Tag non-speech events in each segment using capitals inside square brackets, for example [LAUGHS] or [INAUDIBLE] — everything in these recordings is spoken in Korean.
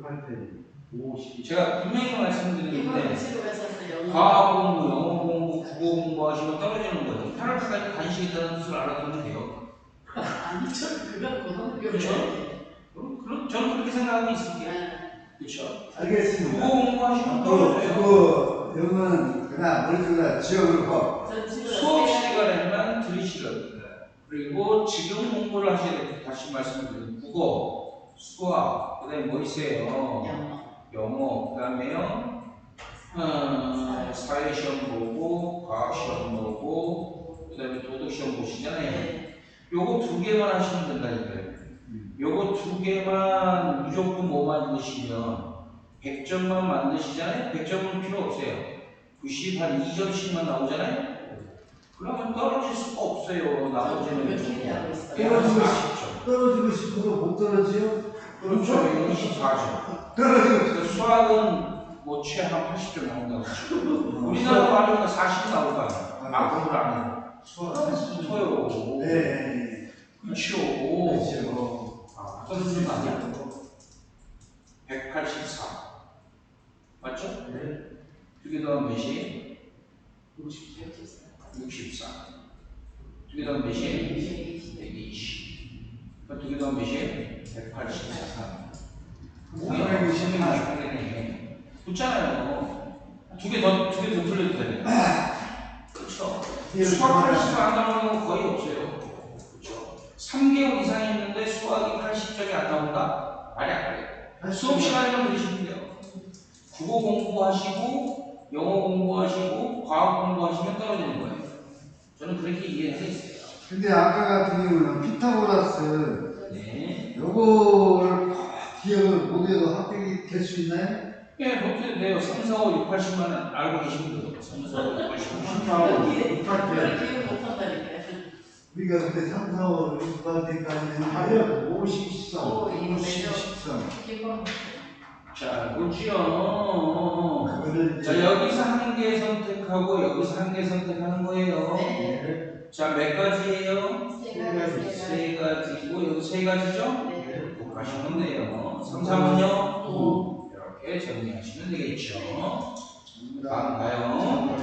6할 때 50. 제가 분명히 영어 과학 공부, 영어 공부, 국어 공부하시면 떨어지는 거예요. 8월까지 간식이 있다는 뜻을 알아두면 돼요. [LAUGHS] 아니 저는 그건 고등학교 그렇죠. 그럼, 그럼 저는 그렇게 생각하고 있을게요. 네. 그렇죠? 국어 알겠습니다. 공부하시면 또 떨어져요. 그거 영어는 그냥 머릿속에 지어놓고 수업 시간에만 들으시거든요. 그리고 지금 공부를 하셔야 돼요. 다시 말씀드리면 국어, 수학, 그 다음에 뭐 있어요? 영어 영어, 그 다음에요. 어, 사회 시험 보고, 과학 시험 보고, 그 다음에 도덕 시험 보시잖아요. 네. 요거 두 개만 하시면 된다니까요. 요거 두 개만 무조건 뭐 만드시면 100점만 만드시잖아요. 100점은 필요 없어요. 90, 한 2점씩만 나오잖아요. 그러면 떨어질 수가 없어요. 나머지는? 떨어지고 40점. 떨어지고 싶어도 못 떨어지요? 그렇죠. 24점. 떨어지고 그러니까 수학은 뭐 최하 80점 나온다고 치고 [LAUGHS] 우리나라 말하면 40 나올 거 아니야. 앞으로 안 해요. 수학하시죠. 쳐요. 네, 네. 그렇죠. 그렇죠. 아, 거 아니야? 184. 맞죠? 네. 두개 더하면 몇이? 60. 64. 두개 더하면 몇이? 120. 그럼 두개 더하면 몇이? 184. 뭐야? 368. 네 붙잖아요. 두 개 더, 두 개더 풀려도 되네. 그렇죠. 수학 80점 안 나오는 건 거의 없어요. 그렇죠. 3개월 이상 했는데 수학이 80점이 안 나온다? 말이 안 돼요. 수업 시간에만 들으시면 돼요. 국어 공부하시고, 영어 공부하시고, 과학 공부하시면 떨어지는 거예요. 저는 그렇게 이해해서 있어요. 근데 아까 같은 경우는 피타고라스 네. 요거를 기억을 못해도 합격이 될 수 있나요? 예, 못해도 돼요. 3, 4, 5, 6, 80만 알고 계시면 돼요. 3, 4, 5, 6, 80만. 3, 4, 5, 예. 6할 때 기억 못한다니까. 우리가 그때 3, 4, 5, 6할 때까지는 하면 50점. 오, 이거 내려. 10점 기본 자, 보죠. 그거를 자, 여기서 한 개 선택하고, 여기서 한 개 선택하는 거예요. 네. 자, 몇 가지예요? 세 가지 세세 가지고, 여기 세 가지죠? 가지. 네. 가시면 돼요. 3, 4은요? 오. 이렇게 정리하시면 되겠죠. 다음 가요.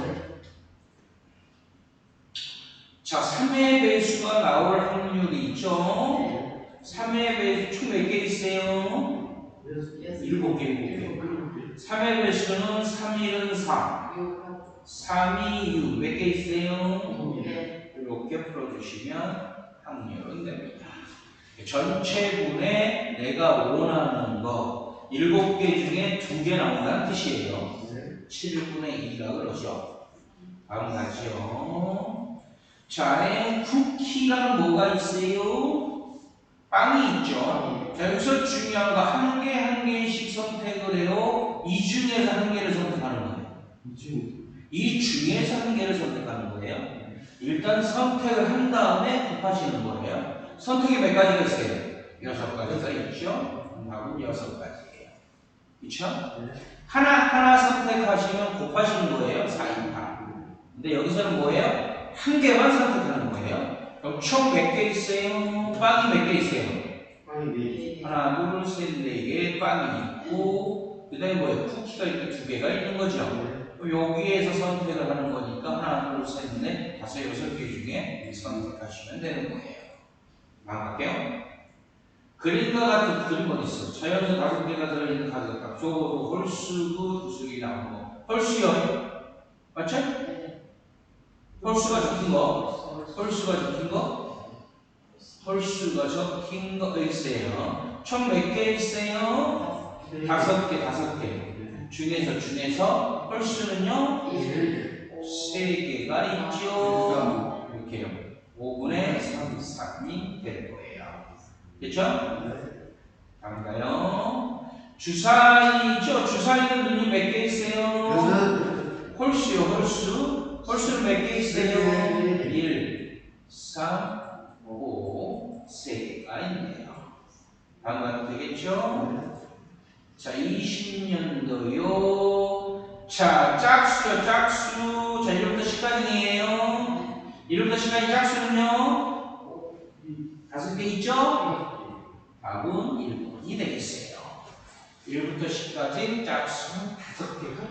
자, 3의 배수가 나올 확률이 있죠. 3의 배수 총 몇 개 있어요? 여섯. 일곱 개, 일곱 개. 3의 배수는 3, 1은 4, 육하고. 3, 2, 6. 몇 개 있어요? 네. 풀어주시면 확률은 됩니다. 전체분에 내가 원하는 거 7개 중에 2개 나온다는 뜻이에요. 7분의 2가 그러죠. 다음 가죠. 자, 쿠키랑 뭐가 있어요? 빵이 있죠. 자, 여기서 중요한 거 한 개 한 개씩 선택을 해요. 이 중에서 한 개를 선택하는 거예요. 이 중에서 한 개를 선택하는 거예요. 일단 선택을 한 다음에 곱하시는 거예요. 선택이 몇 가지가 있어요? 여섯 가지가 있죠. 답은 여섯 가지예요. 그렇죠? 하나 하나 선택하시면 곱하시는 거예요. 4, 2, 8. 근데 여기서는 뭐예요? 한 개만 선택하는 거예요. 그럼 총 몇 개 있어요? 빵이 몇 개 있어요? 네. 하나, 둘, 셋, 네 개 빵이 있고 그 다음에 뭐예요? 쿠키가 이렇게 두 개가 있는 거죠. 여기에서 선택을 하는 거니까 하나, 둘, 셋, 넷, 다섯, 여섯 개 중에 선택하시면 되는 거예요. 나갈게요. 그림과 같은 그림은 있어. 자연수 다섯 개가 들어있는 딱 적어도 홀수고 두수기 나온 거. 홀수요. 맞죠? 홀수가 적힌 거. 홀수가 적힌 거. 홀수가 적힌 거 있어요. 총 몇 개 있어요? 다섯 개, 다섯 개. 중에서 중에서 홀수는요? 세 개가 있죠. 이렇게요. 5분의 3, 3이 될 거예요. 됐죠? 다음가요. 주사위죠. 주사위는 눈이 몇 개 있어요? 홀수요, 홀수. 홀수는 몇 개 있어요? 네 개. 1, 3, 5, 3개가 있네요. 다음 가도 되겠죠? 자, 20년도요. 자, 짝수요, 짝수. 자, 1부터 10까지예요. 1부터 10까지 짝수는요? 다섯 개 있죠? 답은 1번이 되겠어요. 1부터 10까지 짝수는 다섯 개가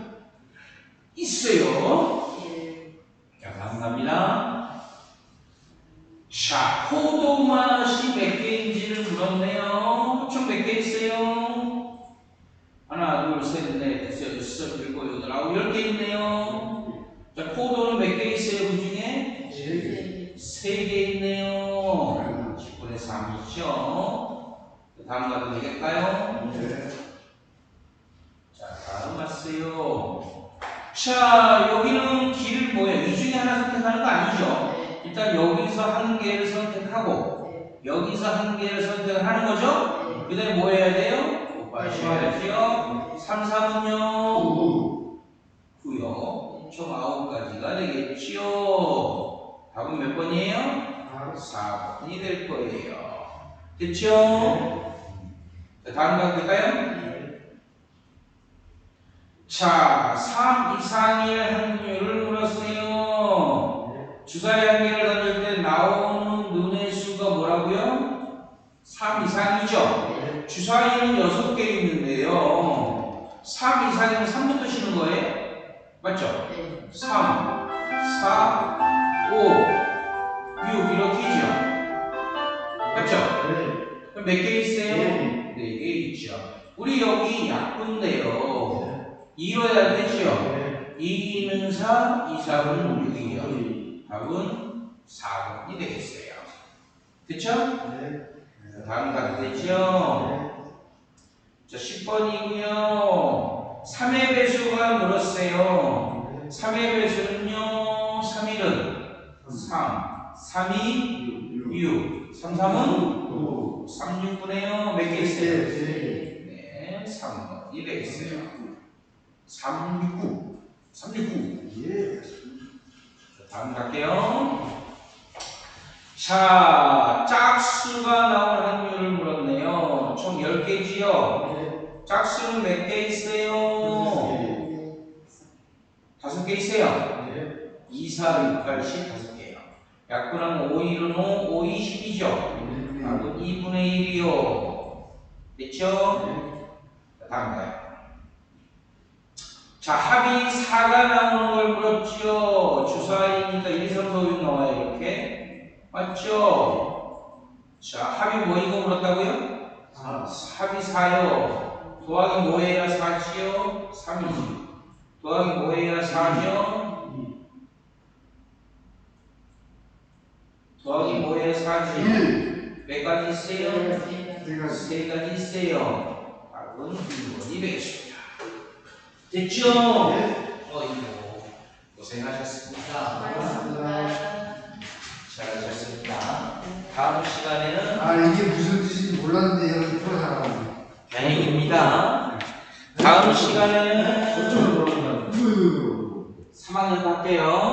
있어요. 일, 자, 다음 갑니다. 자, 포도 맛이 몇 개인지를 물었네요. 총 몇 개 있어요? 넷, 다섯, 여섯, 일곱, 여덟, 아홉, 열 개 있네요. 자, 포도는 몇 개 있어요? 그 중에? 일, 세개 있네요. 10분의 3이죠. 다음 가도 되겠까요? 네. 자, 다음 왔어요. 자, 여기는 길 뭐예요? 이 중에 하나 선택하는 거 아니죠? 네, 일단 여기서 한 개를 선택하고 네, 여기서 한 개를 선택하는 거죠? 네. 그 다음에 뭐 해야 돼요? 곱하셔야죠. 3, 3은요? 오. 9요. 총 9가지가 되겠지요. 답은 몇 번이에요? 아, 4번이 될 거예요. 됐죠? 자, 다음 거 볼까요? 자, 3 이상일 확률을 물었어요. 주사위 한 개를 던질 때 나오는 눈의 수가 뭐라고요? 3 이상이죠? 주사위는 6개 있는데요. 3 이상이면 3부터 쉬는 거예요? 맞죠? 네. 3, 4, 5, 6 이렇게죠? 맞죠? 그럼 몇 개 있어요? 네. 4개 있죠. 우리 여기 약분데요. 2로 해야 되죠? 2, 2는 4, 2, 4는 6이요. 답은 4번이 되겠어요. 그쵸? 네. 다음 가도 되죠? 자, 10번이고요. 3의 배수가 물었어요. 3의 배수는요, 3일은 3, 3이 6, 3, 3은 오. 3, 6분의요. 몇 개 있어요? 네. 네, 3번이 되겠어요. 3, 6, 9. 3, 6, 9. 예. 자, 다음 갈게요. 자, 짝수가 나올 확률을 물었네요. 총 10개지요. 짝수는 몇 개 있어요? 다섯 개 있어요. 네. 2, 4, 6, 8, 10, 다섯 개요. 약분하면 5, 1은 5, 5, 20이죠. 답은 2분의 1이요. 됐죠? 자, 다음 가요. 자, 합이 4가 나오는 걸 물었죠. 주사위니까 1, 2, 3, 4, 5, 6 나와요. 이렇게. 맞죠? 자, 합이 뭐 이거 물었다고요? 아, 합이 4요. 더하기 뭐 해야 4지요? 3이지. 더하기 뭐 해야 4죠? 더하기 뭐 해야 4지? 일. 몇 가지 있어요? 네. 세 가지 있어요. 답은 1번이 되겠습니다. 됐죠? 네. 어이구, 고생하셨습니다. 고맙습니다. 다. 다음 시간에는 아 이게 무슨 뜻인지 몰랐는데 여러분 풀어달라고. 다행입니다. 다음 시간에는 이거 이거. 3학년 할게요.